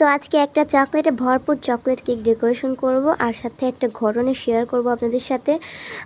তো আজকে একটা চকলেটে ভরপুর চকলেট কেক ডেকোরেশন করব আর সাথে একটা ঘটনা শেয়ার করব আপনাদের সাথে।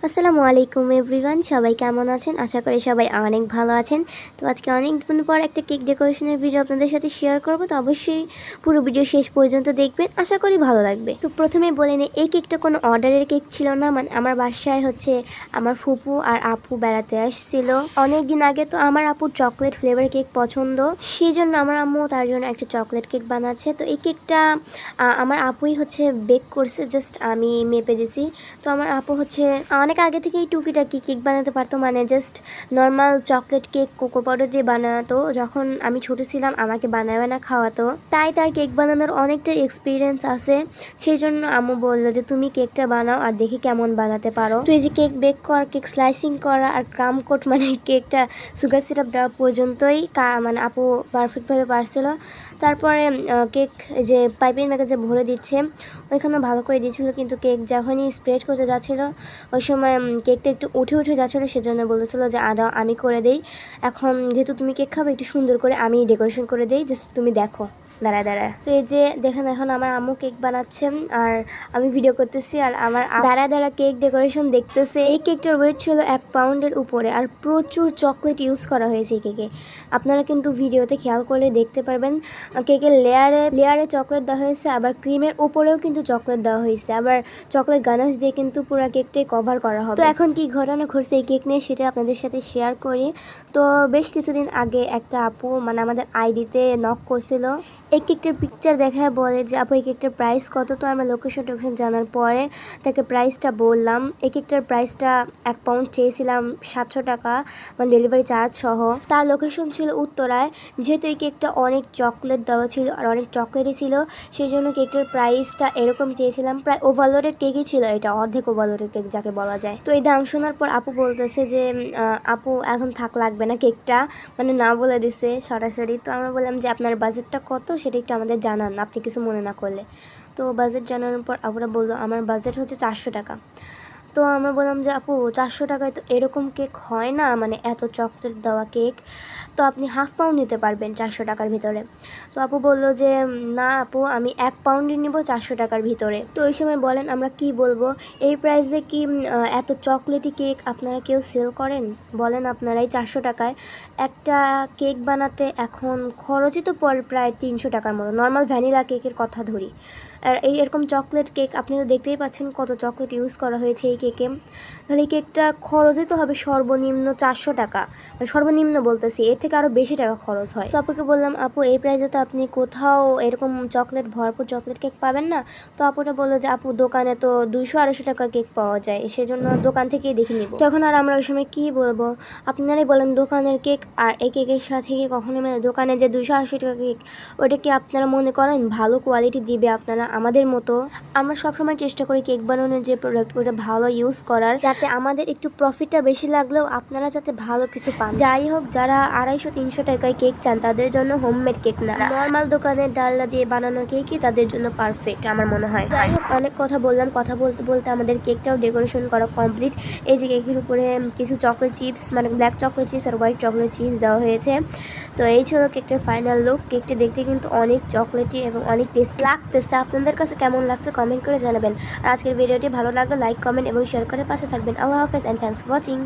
আসসালামু আলাইকুম, এভরিওয়ান। সবাই কেমন আছেন? আশা করি সবাই অনেক ভালো আছেন। তো আজকে অনেক দিন পর একটা কেক ডেকোরেশনের ভিডিও আপনাদের সাথে শেয়ার করব, তো অবশ্যই পুরো ভিডিও শেষ পর্যন্ত দেখবেন। আশা করি ভালো লাগবে। তো প্রথমে বলে নিই, এই কেকটা কোনো অর্ডারের কেক ছিল না। মানে আমার বাসায় হচ্ছে আমার ফুপু আর আপু বেড়াতে আসছিল। অনেক দিন আগে তো আমার আপুর চকলেট ফ্লেভার কেক পছন্দ। সেই জন্য আমার আম্মু তার জন্য একটা চকলেট কেক বানাচ্ছে। তো এই কেকটা আমার আপুই হচ্ছে বেক করছে জাস্ট আমি মেপে দিছি। তো আমার আপু হচ্ছে, অনেক আগে থেকেই টুকিটাকি কেক বানাতে পারতো মানে just normal chocolate cake cocoa powder দিয়ে বানাতো। যখন আমি ছোট ছিলাম, আমাকে বানায় বানা খাওয়াতো। তাই তার কেক বানানোর অনেকটা এক্সপিরিয়েন্স আছে। সেই জন্য আম্মু বলল যে, তুমি কেকটা বানাও আর দেখি কেমন বানাতে পারো। তো এই যে কেক বেক করা কেক স্লাইসিং করা আর ক্রাম কোট মানে কেকটা সুগার সিরাপ দেওয়া পর্যন্তই মানে আপু পারফেক্টভাবে পারছিল। তারপরে কেক যে পাইপিং ব্যাগে যে ভরে দিচ্ছে ওইখানে ভালো করে দিয়েছিল, কিন্তু কেক যখনই স্প্রেড করতে যাচ্ছিল। ওই সময় কেকটা একটু উঠে উঠে যাচ্ছিল, সেজন্য বলেছিল যে আদা আমি করে দেই। এখন যেহেতু তুমি কেক খাবে, একটু সুন্দর করে আমি ডেকোরেশন করে দেই জাস্ট তুমি দেখো। দাঁড়ায় দাঁড়ায়। তো এই যে, দেখেন এখন আমার আম্মু কেক বানাচ্ছে, আর আমি ভিডিও করতেছি, আর আমার দাঁড়া দাঁড়া কেক ডেকোরেশন দেখতেছে। এই কেকটার ওয়েট ছিল এক পাউন্ডের উপরে, আর প্রচুর চকলেট ইউজ করা হয়েছে কেকে। আপনারা কিন্তু ভিডিওতে খেয়াল করলে দেখতে পারবেন কেকের লেয়ারে লেয়ারে চকলেট দেওয়া হয়েছে, আবার ক্রিমের উপরেও কিন্তু চকলেট দেওয়া হয়েছে। আবার চকলেট গানাশ দিয়ে কিন্তু পুরো কেকটাই কভার করা হবে। তো এখন কি ঘটনা ঘটছে এই কেক নিয়ে সেটা আপনাদের সাথে শেয়ার করি। তো বেশ কিছুদিন আগে একটা আপু মানে আমাদের আইডিতে নক করছিল। এই কেকটার পিকচার দেখায় বলে যে, আপু এই কেকটার প্রাইস কত? তো আমরা লোকেশন টোকেশন জানার পরে তাকে প্রাইসটা বললাম। এই কেকটার প্রাইসটা এক পাউন্ড চেয়েছিলাম সাতশো টাকা মানে ডেলিভারি চার্জ সহ। তার লোকেশন ছিল উত্তরায়। যেহেতু এই কেকটা অনেক চকলেট দেওয়া ছিল আর অনেক চকলেটই ছিল সেই জন্য কেকটার প্রাইসটা এরকম চেয়েছিলাম। প্রায় ওভারলোডেড কেকই ছিল এটা, অর্ধেক ওভারলোডেড কেক যাকে বলা যায়। তো এই দাম শোনার পর আপু বলতেছে যে আপু, এখন থাক লাগবে না কেকটা মানে না বলে দিছে সরাসরি। তো আমরা বললাম যে, আপনার বাজেটটা কত? সেটা একটু আমাদের জানান, আপনি কিছু মনে না করলে। তো বাজেট জানানোর পর আপুরা বলল, আমার বাজেট হচ্ছে চারশো টাকা। তো আমরা বললাম যে, আপু, চারশো টাকায় তো এরকম কেক হয় না মানে এত চকলেট দেওয়া কেক। তো আপনি হাফ পাউন্ড নিতে পারবেন চারশো টাকার ভিতরে। তো আপু বলল যে না আপু, আমি এক পাউন্ডই নিব চারশো টাকার ভিতরে। তো ওই সময় বলেন, আমরা কি বলব? এই প্রাইসে কি এত চকলেটি কেক আপনারা কেউ সেল করেন? বলেন আপনারাই চারশো টাকায়। একটা কেক বানাতে এখন খরচই তো পড়ে প্রায় তিনশো টাকার মতো নর্মাল ভ্যানিলা কেকের কথা ধরি। আর এই এরকম চকলেট কেক আপনি তো দেখতেই পাচ্ছেন কত চকলেট ইউজ করা হয়েছে এই কেকে। তাহলে কেকটার খরচই তো হবে সর্বনিম্ন চারশো টাকা। মানে সর্বনিম্ন বলতেছি, এর থেকে আরও বেশি টাকা খরচ হয়। তো আপুকে বললাম, আপু, এই প্রাইসে তো আপনি কোথাও এরকম চকলেট ভরপুর চকলেট কেক পাবেন না? তো আপুটা বলল যে, আপু, দোকানে তো দুইশো আড়াইশো টাকা কেক পাওয়া যায়, সেজন্য দোকান থেকেই দেখে নিব। তখন আর আমরা ওই সময় কী বলব? আপনারাই বলেন, দোকানের কেক আর এই কেকের সাথে কি কখনো মেলে? দোকানে যে দুইশো আশি টাকা কেক ওটা কি আপনারা মনে করেন ভালো কোয়ালিটি দিবে আপনারা আমাদের মতো? আমরা সবসময় চেষ্টা করি কেক বানানোর যে প্রোডাক্ট ওটা ভালো ইউজ করার, যাতে আমাদের একটু প্রফিটটা বেশি লাগলেও আপনারা যাতে ভালো কিছু পান। যাই হোক, যারা আড়াইশো, তিনশো টাকায় কেক চান, তাদের জন্য হোমমেড কেক না। নর্মাল দোকানের ডালনা দিয়ে বানানো কেকই তাদের জন্য পারফেক্ট আমার মনে হয়। যাই হোক, অনেক কথা বললাম। কথা বলতে বলতে আমাদের কেকটাও ডেকোরেশন করা কমপ্লিট এই যে কেকের উপরে কিছু চকলেট চিপস মানে ব্ল্যাক চকলেট চিপস আর হোয়াইট চকলেট চিপস দেওয়া হয়েছে। তো এই ছিল কেকটার ফাইনাল লুক কেকটা দেখতে কিন্তু অনেক চকলেটি এবং অনেক টেস্ট লাগতেছে। আপনাদের কাছে কেমন লাগছে কমেন্ট করে জানাবেন। আর আজকের ভিডিওটি ভালো লাগলে লাইক কমেন্ট এবং শেয়ার করে পাশে থাকবেন আল্লাহ হাফেজ অ্যান্ড থ্যাংকস ফর ওয়াচিং